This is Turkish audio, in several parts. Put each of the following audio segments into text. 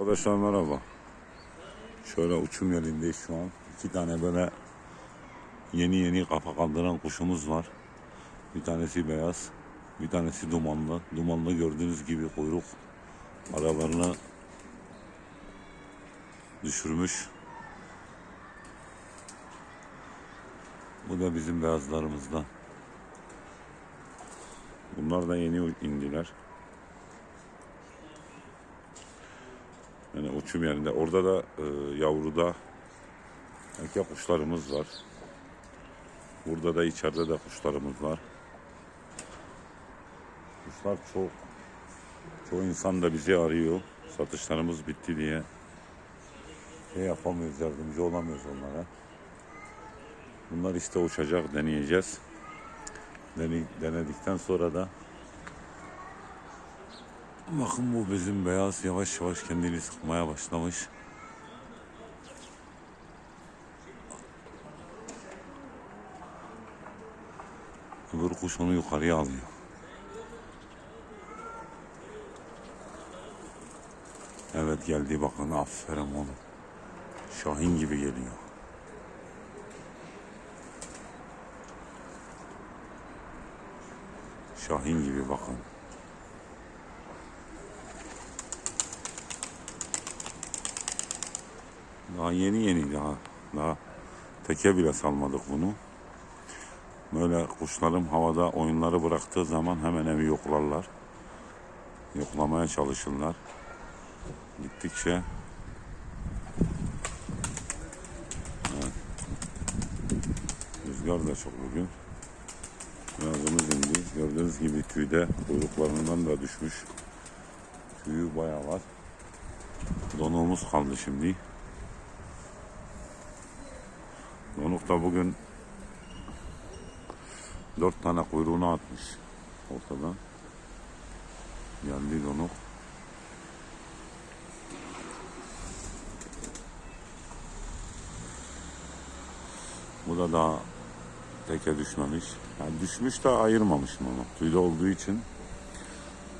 Arkadaşlar merhaba. Şöyle uçum yerindeyiz şu an. İki tane böyle yeni yeni kafa kaldıran kuşumuz var. Bir tanesi beyaz, bir tanesi dumanlı. Dumanlı gördüğünüz gibi kuyruk aralarını düşürmüş. Bu da bizim beyazlarımızdan. Bunlar da yeni indiler. Yani uçum yerinde. Orada da e, yavruda erkek kuşlarımız var. Burada da içeride de kuşlarımız var. Kuşlar çok. Çoğu insan da bizi arıyor. Satışlarımız bitti diye. Şey yapamıyoruz, yardımcı olamıyoruz onlara. Bunlar işte uçacak, deneyeceğiz. Dene- denedikten sonra da Bakın bu bizim beyaz yavaş yavaş kendini sıkmaya başlamış. Öbür kuş onu yukarıya alıyor. Evet geldi bakın aferin onu. Şahin gibi geliyor. Şahin gibi bakın. Daha yeni yeni daha. Daha teke bile salmadık bunu. Böyle kuşlarım havada oyunları bıraktığı zaman hemen evi yoklarlar. Yoklamaya çalışırlar. Gittikçe. Rüzgar da çok bugün. Birazımız indi. Gördüğünüz gibi tüyde kuyruklarından da düşmüş. Tüyü bayağı var. Donuğumuz kaldı şimdi. Da bugün dört tane kuyruğunu atmış ortadan. Geldi donuk. Bu da daha teke düşmemiş. Yani düşmüş de ayırmamışım onu. Tüylü olduğu için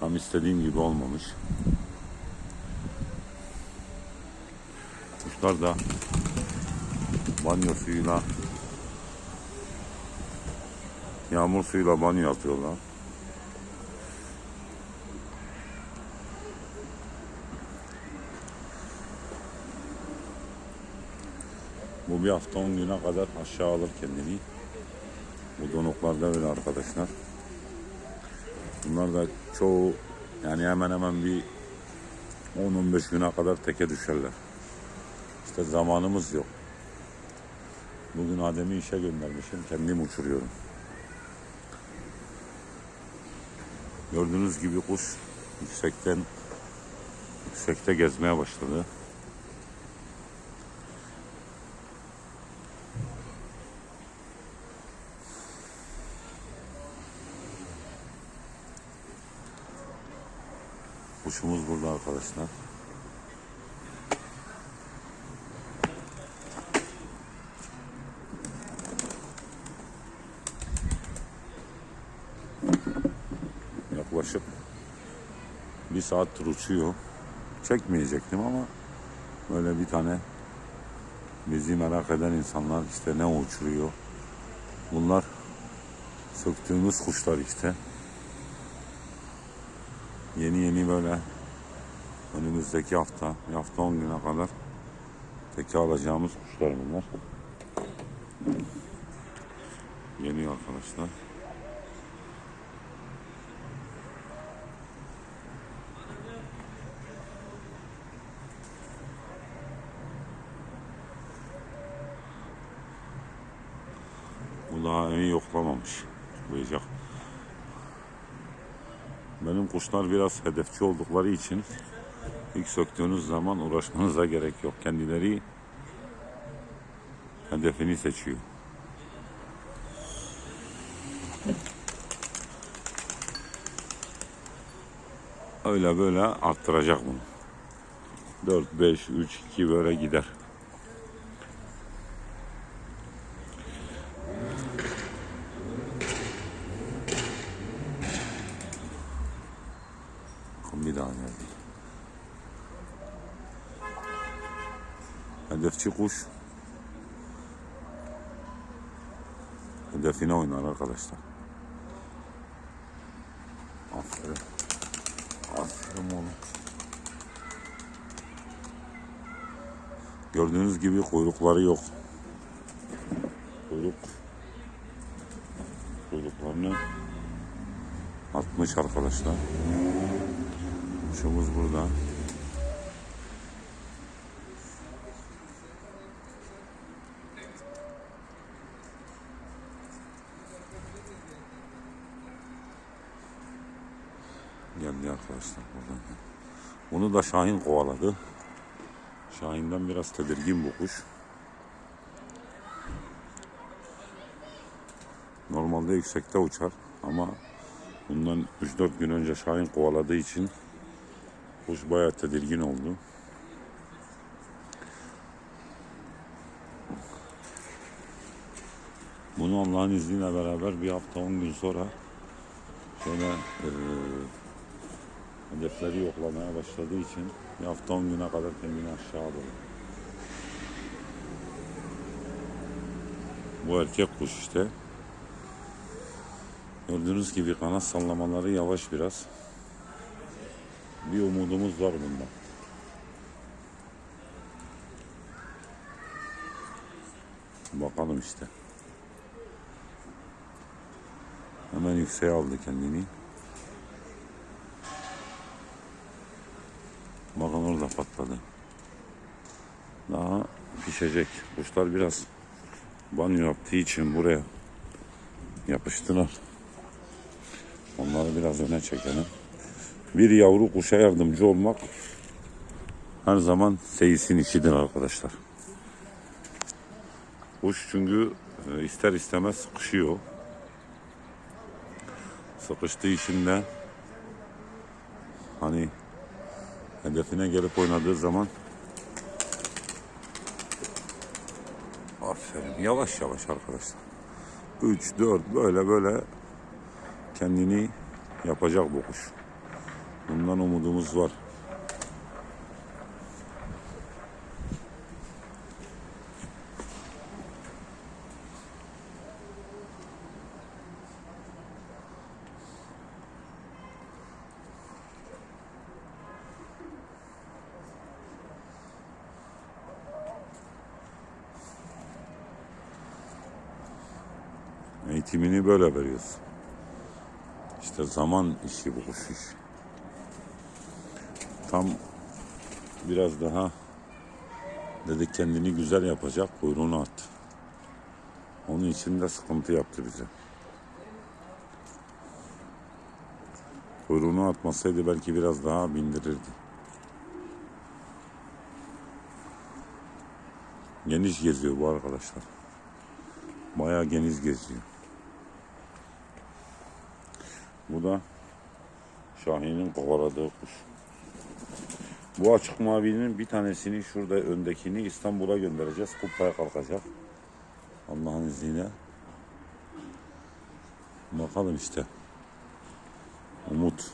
tam istediğim gibi olmamış. Kuşlar da banyo suyuyla yağmur suyuyla banyo yapıyorlar. Bu bir hafta 10 güne kadar aşağı alır kendini. Bu donuklarda öyle arkadaşlar. Bunlar da çoğu yani hemen hemen bir 10-15 güne kadar teke düşerler. İşte zamanımız yok. Bugün Adem'i işe göndermişim. Kendim uçuruyorum. Gördüğünüz gibi kuş yüksekten yüksekte gezmeye başladı. Kuşumuz burada arkadaşlar. Yaklaşık bir saattir uçuyor. Çekmeyecektim ama böyle bir tane bizi merak eden insanlar işte ne uçuruyor. Bunlar söktüğümüz kuşlar işte. Yeni yeni böyle önümüzdeki hafta, hafta 10 güne kadar teke alacağımız kuşlar bunlar. Yeni arkadaşlar. Daha evi yoklamamış. Yoklayacak. Benim kuşlar biraz hedefçi oldukları için ilk söktüğünüz zaman uğraşmanıza gerek yok. Kendileri hedefini seçiyor. Öyle böyle arttıracak bunu. 4, 5, 3, 2 böyle gider. Bakın bir daha geldi. Hedefçi kuş hedefine oynar arkadaşlar. Aferin. Aferin oğlum. Gördüğünüz gibi kuyrukları yok. Kuyruk kuyruklarını atmış arkadaşlar. Kuşumuz burada. Geldi arkadaşlar buradan. Bunu da Şahin kovaladı. Şahin'den biraz tedirgin bu kuş. Normalde yüksekte uçar ama bundan 3-4 gün önce Şahin kovaladığı için kuş bayağı tedirgin oldu. Bunu Allah'ın izniyle beraber bir hafta 10 gün sonra şöyle eee, hedefleri yoklamaya başladığı için bir hafta 10 güne kadar kendini aşağı alıyor. Bu erkek kuş işte. Gördüğünüz gibi kanat sallamaları yavaş biraz. Bir umudumuz var bunda. Bakalım işte. Hemen yükseğe aldı kendini. Patladı. Daha pişecek. Kuşlar biraz banyo yaptığı için buraya yapıştılar. Onları biraz öne çekelim. Bir yavru kuşa yardımcı olmak her zaman seyisin işidir arkadaşlar. Kuş çünkü e, ister istemez sıkışıyor. Sıkıştığı için de hani hedefine gelip oynadığı zaman aferin yavaş yavaş arkadaşlar. 3 4 böyle böyle kendini yapacak bu kuş. Bundan umudumuz var eğitimini böyle veriyoruz işte zaman işi bu kuş iş tam biraz daha dedik kendini güzel yapacak kuyruğunu at. Onun için de sıkıntı yaptı bize. Kuyruğunu atmasaydı belki biraz daha bindirirdi. Geniş geziyor bu arkadaşlar. Bayağı geniş geziyor bu da Şahin'in kovaladığı kuş. Bu açık mavinin bir tanesini şurada öndekini İstanbul'a göndereceğiz. Kupaya kalkacak. Allah'ın izniyle. Bakalım işte. Umut.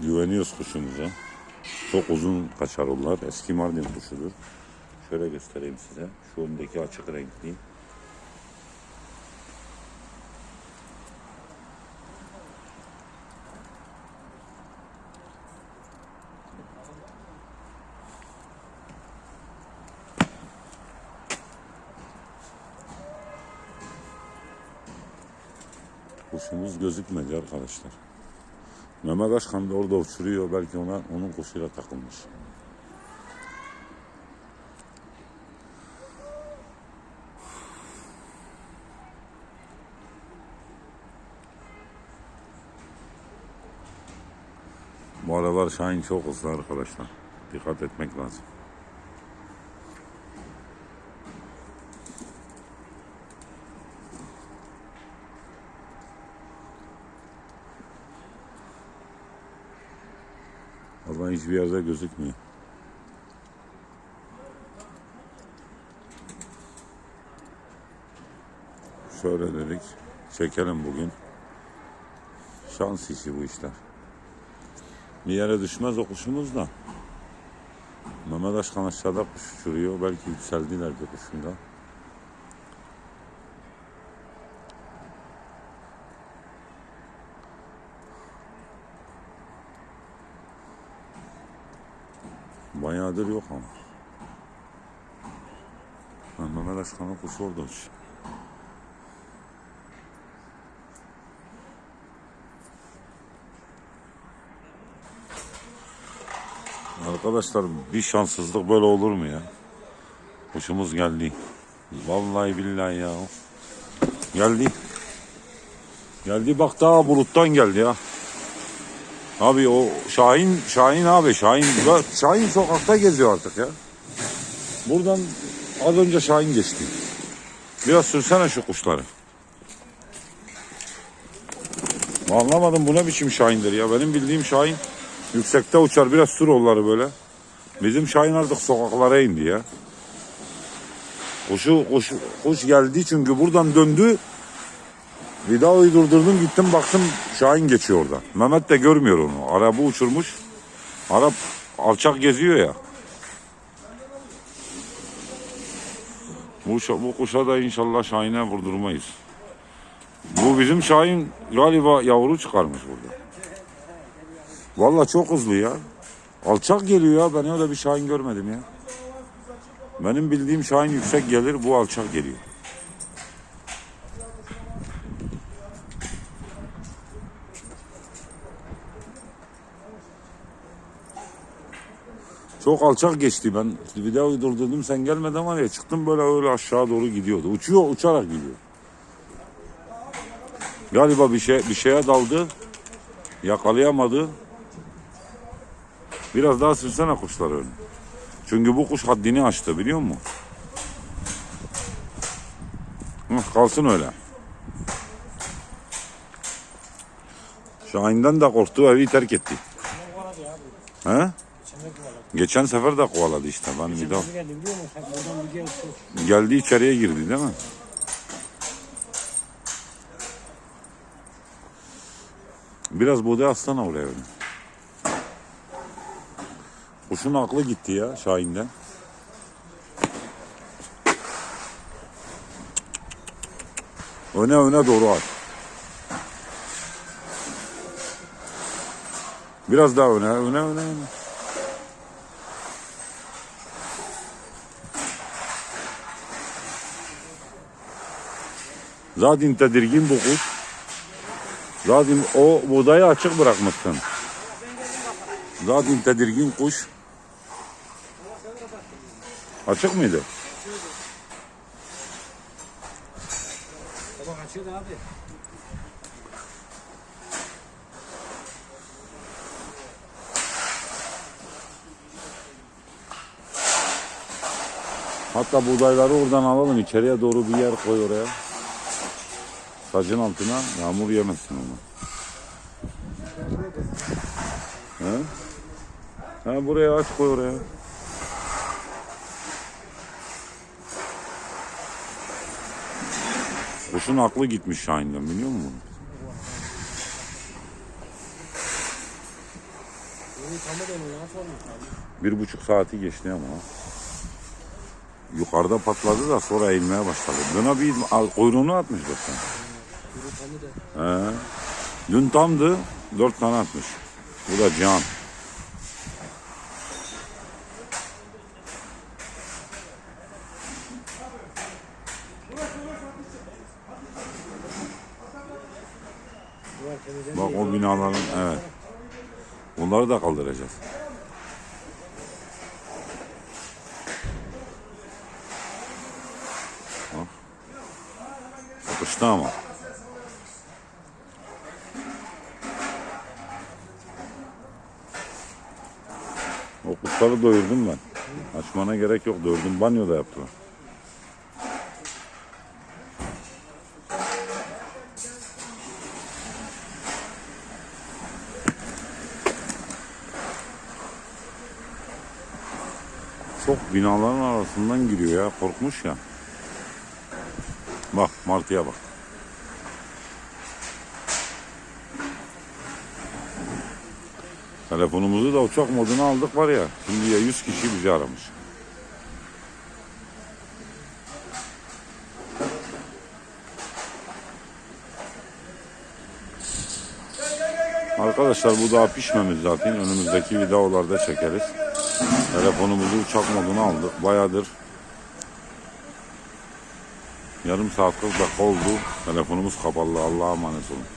Güveniyoruz kuşumuza. Çok uzun kaçarırlar. Eski Mardin kuşudur. Şöyle göstereyim size. Şu öndeki açık renkli. Kuşumuz gözükmedi arkadaşlar. Mehmet Aşkan da orada uçuruyor. Belki ona onun kuşuyla takılmış. Bu aralar Şahin çok hızlı arkadaşlar. Dikkat etmek lazım. Ama hiçbir yerde gözükmüyor. Şöyle dedik. Çekelim bugün. Şans işi bu işler. Bir yere düşmez o kuşumuz da. Mehmet Aşkan aşağıda kuş uçuruyor. Belki yükseldiler bir kuşunda. Bayağıdır yok ama. Ha, Mehmet Aşkan'ın kuşu orada uçuyor. Arkadaşlar bir şanssızlık böyle olur mu ya? Kuşumuz geldi. Vallahi billahi ya. Geldi. Geldi bak daha buluttan geldi ya. Abi o Şahin, Şahin abi Şahin, Şahin sokakta geziyor artık ya. Buradan az önce Şahin geçti. Biraz sürsene şu kuşları. Anlamadım bu ne biçim Şahindir ya. Benim bildiğim Şahin yüksekte uçar. Biraz sür onları böyle. Bizim Şahin artık sokaklara indi ya. Kuşu, kuş, kuş geldi çünkü buradan döndü. Vidayı durdurdum gittim baktım Şahin geçiyor orada. Mehmet de görmüyor onu. Araba uçurmuş. Arap alçak geziyor ya. Bu, bu kuşa da inşallah Şahin'e vurdurmayız. Bu bizim Şahin galiba yavru çıkarmış burada. Vallahi çok hızlı ya. Alçak geliyor ya. Ben öyle bir Şahin görmedim ya. Benim bildiğim Şahin yüksek gelir. Bu alçak geliyor. Çok alçak geçti ben. Videoyu durdurdum sen gelmeden var ya çıktım böyle öyle aşağı doğru gidiyordu. Uçuyor uçarak gidiyor. Galiba bir şey bir şeye daldı. Yakalayamadı. Biraz daha sürsene kuşları öyle. Çünkü bu kuş haddini aştı biliyor musun? Hı, kalsın öyle. Şahin'den de korktu evi terk etti. He? Geçen sefer de kovaladı işte. Ben bir daha geldi biliyor musun? Sen oradan bir gel sor. geldi içeriye girdi değil mi? Biraz buğday atsana oraya öyle. Kuşun aklı gitti ya Şahin'den. Öne öne doğru at. Biraz daha öne, öne, öne, öne. Zaten tedirgin bu kuş. Zaten o buğdayı açık bırakmışsın. Zaten tedirgin kuş. Açık mıydı? Bak açıyordu abi. Hatta buğdayları oradan alalım içeriye doğru bir yer koy oraya. Sacın altına yağmur yemesin onu. He? Ha buraya aç koy oraya. Kuşun aklı gitmiş Şahin'den biliyor musun? Bir buçuk saati geçti ama. Yukarıda patladı da sonra eğilmeye başladı. Dün bir kuyruğunu atmış dört He. Dün tamdı dört tane atmış. Bu da temizlendi. Bak o binaların evet. Bunları da kaldıracağız. Bak. Ama. O kuşları doyurdum ben. Açmana gerek yok. Doyurdum. Banyoda yaptılar. Çok binaların arasından giriyor ya. Korkmuş ya. Bak martıya bak. Telefonumuzu da uçak moduna aldık var ya. Şimdiye 100 kişi bizi aramış. Arkadaşlar bu daha pişmemiş zaten. Önümüzdeki videolarda çekeriz. Telefonumuzu uçak moduna aldık. Bayağıdır yarım saat 40 dakika oldu. Telefonumuz kapalı. Allah'a emanet olun.